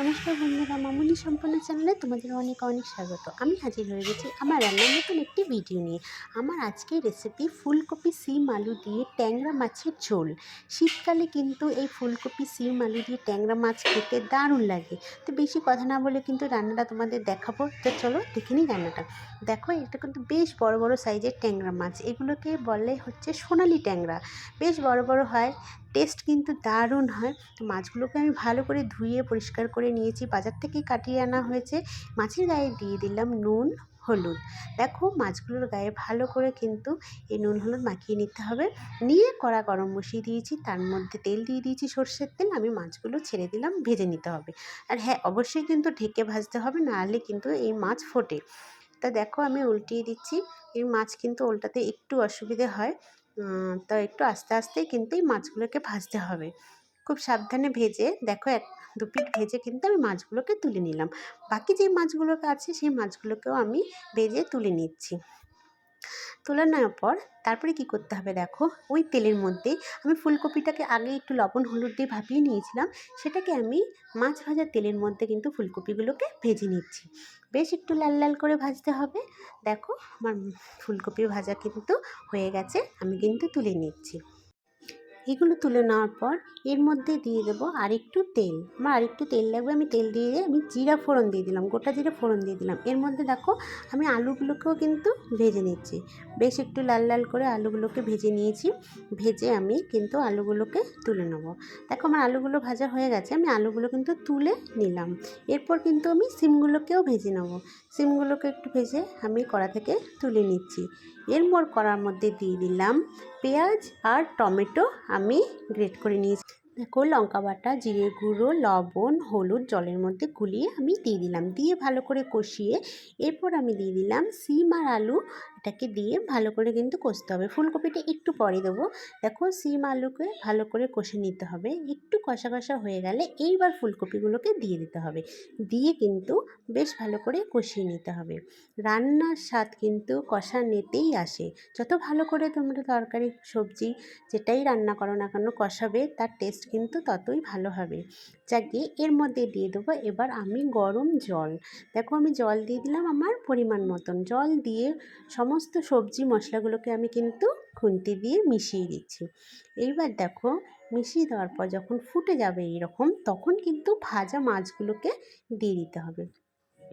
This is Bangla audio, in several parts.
নমস্কার বন্ধুরা মামুনি সম্পন্ন চ্যানেলে তোমাদের অনেক অনেক স্বাগত। আমি হাজির হয়ে গেছি আমার রান্নার নতুন একটি ভিডিও নিয়ে। আমার আজকের রেসিপি ফুলকপি সিম আলু দিয়ে ট্যাংরা মাছের ঝোল। শীতকালে কিন্তু এই ফুলকপি সিম আলু দিয়ে ট্যাংরা মাছ খেতে দারুণ লাগে। তো বেশি কথা না বলে কিন্তু রান্নাটা তোমাদের দেখাবো। তো চলো দেখে নিই রান্নাটা। দেখো, এটা কিন্তু বেশ বড় বড় সাইজের ট্যাংরা মাছ। এগুলোকে বলে হচ্ছে সোনালি ট্যাংরা। বেশ বড় বড় হয়। টেস্ট কিন্তু দারুণ হয়। তো মাছগুলোকে আমি ভালো করে ধুয়ে পরিষ্কার করে নিয়েছি। বাজার থেকে কাটিয়ে আনা হয়েছে। মাছের গায়ে দিয়ে দিলাম নুন, হলুদ। দেখো মাছগুলোর গায়ে ভালো করে কিন্তু এই নুন, হলুদ মাখিয়ে নিতে হবে। নিয়ে কড়া গরম বসিয়ে দিয়েছি। তার মধ্যে তেল দিয়ে দিয়েছি সর্ষের তেল। আমি মাছগুলো ছেড়ে দিলাম, ভেজে নিতে হবে। আর হ্যাঁ অবশ্যই কিন্তু ঢেকে ভাজতে হবে। নাহলে কিন্তু এই মাছ ফোটে। তা দেখো আমি উল্টিয়ে দিচ্ছি। এই মাছ কিন্তু উল্টাতে একটু অসুবিধে হয়। তো একটু আস্তে আস্তেই কিন্তু এই মাছগুলোকে ভাজতে হবে। খুব সাবধানে ভেজে, দেখো এক, দু পিঠ ভেজে কিন্তু আমি মাছগুলোকে তুলে নিলাম। বাকি যে মাছগুলোকে আছে, সেই মাছগুলোকেও আমি ভেজে তুলে নিচ্ছি। তুলে নেওয়ার পর তারপরে কি করতে হবে দেখো? ওই তেলের মধ্যে আমি ফুলকপিটাকে আগে একটু লবণ, হলুদ দিয়ে ভাপিয়ে নিয়েছিলাম। সেটাকে আমি মাছ ভাজার তেলের মধ্যে কিন্তু ফুলকপিগুলোকে ভেজে নিচ্ছি। বেশ একটু লাল লাল করে ভাজতে হবে। দেখো, আমার ফুলকপি ভাজা কিন্তু হয়ে গেছে, আমি কিন্তু তুলে নিচ্ছি। এগুলো তুলে নেওয়ার পর এর মধ্যে দিয়ে দেবো আরেকটু তেল। আমার আরেকটু তেল লাগবে, আমি তেল দিয়ে দিয়ে আমি জিরা ফোড়ন দিয়ে দিলাম, গোটা জিরা ফোড়ন দিয়ে দিলাম। এর মধ্যে দেখো আমি আলুগুলোকেও কিন্তু ভেজে নিচ্ছি। বেশ একটু লাল লাল করে আলুগুলোকে ভেজে নিয়েছি। ভেজে আমি কিন্তু আলুগুলোকে তুলে নেব। দেখো আমার আলুগুলো ভাজা হয়ে গেছে, আমি আলুগুলো কিন্তু তুলে নিলাম। এরপর কিন্তু আমি সিমগুলোকেও ভেজে নেব। সিমগুলোকে একটু ভেজে আমি কড়া থেকে তুলে নিচ্ছি। এরপর কড়ার মধ্যে দিয়ে দিলাম পেঁয়াজ আর টমেটো। আমি গ্রেট করে নিয়েছি। দেখো, লঙ্কা বাটা, জিরে গুঁড়ো, লবণ, হলুদ জলের মধ্যে গুলিয়ে আমি দিয়ে দিলাম। দিয়ে ভালো করে কষিয়ে এরপর আমি দিয়ে দিলাম সিম আর আলু এটাকে দিয়ে ভালো করে কিন্তু কষতে হবে। ফুলকপিটা একটু পরে দেবো। দেখো সিম আলুকে ভালো করে কষে নিতে হবে। একটু কষা কষা হয়ে গেলে এইবার ফুলকপিগুলোকে দিয়ে দিতে হবে। দিয়ে কিন্তু বেশ ভালো করে কষিয়ে নিতে হবে। রান্নার স্বাদ কিন্তু কষা নিতেই আসে। যত ভালো করে তোমরা তরকারি, সবজি যেটাই রান্না করো না কেন কষাবে, তার টেস্ট কিন্তু ততই ভালো হবে। যাকে এর মধ্যে দিয়ে দেবো, এবার আমি গরম জল। দেখো আমি জল দিয়ে দিলাম আমার পরিমাণ মতন। জল দিয়ে সমস্ত সবজি মশলাগুলোকে আমি কিন্তু খুন্তি দিয়ে মিশিয়ে দিচ্ছি। এইবার দেখো, মিশিয়ে দেওয়ার পর যখন ফুটে যাবে এইরকম, তখন কিন্তু ভাজা মাছগুলোকে দিয়ে দিতে হবে।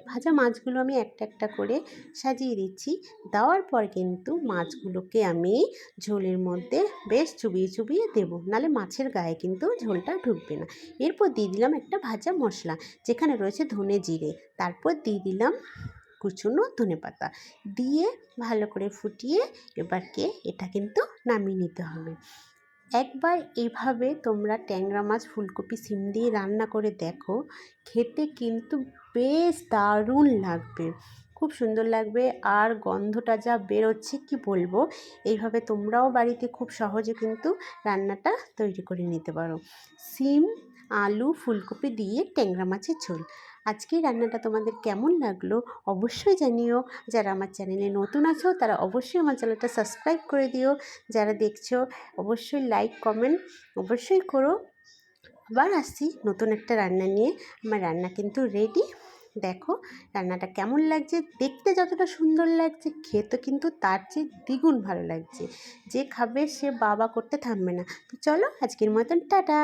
ভাজা মাছগুলো আমি একটা একটা করে সাজিয়ে দিচ্ছি। দেওয়ার পর কিন্তু মাছগুলোকে আমি ঝোলের মধ্যে বেশ চুবিয়ে চুবিয়ে দেবো। নালে মাছের গায়ে কিন্তু ঝোলটা ঢুকবে না। এরপর দিয়ে দিলাম একটা ভাজা মশলা, যেখানে রয়েছে ধনে জিরে। তারপর দিয়ে দিলাম কুচুনো ধনে পাতা দিয়ে ভালো করে ফুটিয়ে এবারকে এটা কিন্তু নামিয়ে নিতে হবে। একবার এভাবে তোমরা ট্যাংরা মাছ, ফুলকপি, সিম দিয়ে রান্না করে দেখো, খেতে কিন্তু বেশ দারুণ লাগবে। খুব সুন্দর লাগবে আর গন্ধটা যা বেরোচ্ছে কি বলব, এইভাবে তোমরাও বাড়িতে খুব সহজে কিন্তু রান্নাটা তৈরি করে নিতে পারো। সিম, আলু, ফুলকপি দিয়ে ট্যাংরা মাছের ঝোল। আজকের রান্নাটা তোমাদের কেমন লাগল অবশ্যই জানিও। যারা আমার চ্যানেলে নতুন আছো, তারা অবশ্যই আমার চ্যানেলটা সাবস্ক্রাইব করে দিও। যারা দেখছ, অবশ্যই লাইক, কমেন্ট অবশ্যই করো। আবার আসছি নতুন একটা রান্না নিয়ে। আমার রান্না কিন্তু রেডি দেখো রান্নাটা কেমন লাগছে, দেখতে যতটা সুন্দর লাগছে, খেতে কিন্তু তার চেয়ে দ্বিগুণ ভালো লাগছে। যে খাবে সে বাবা করতে থামবে না। তো চলো আজকের মতন টাটা।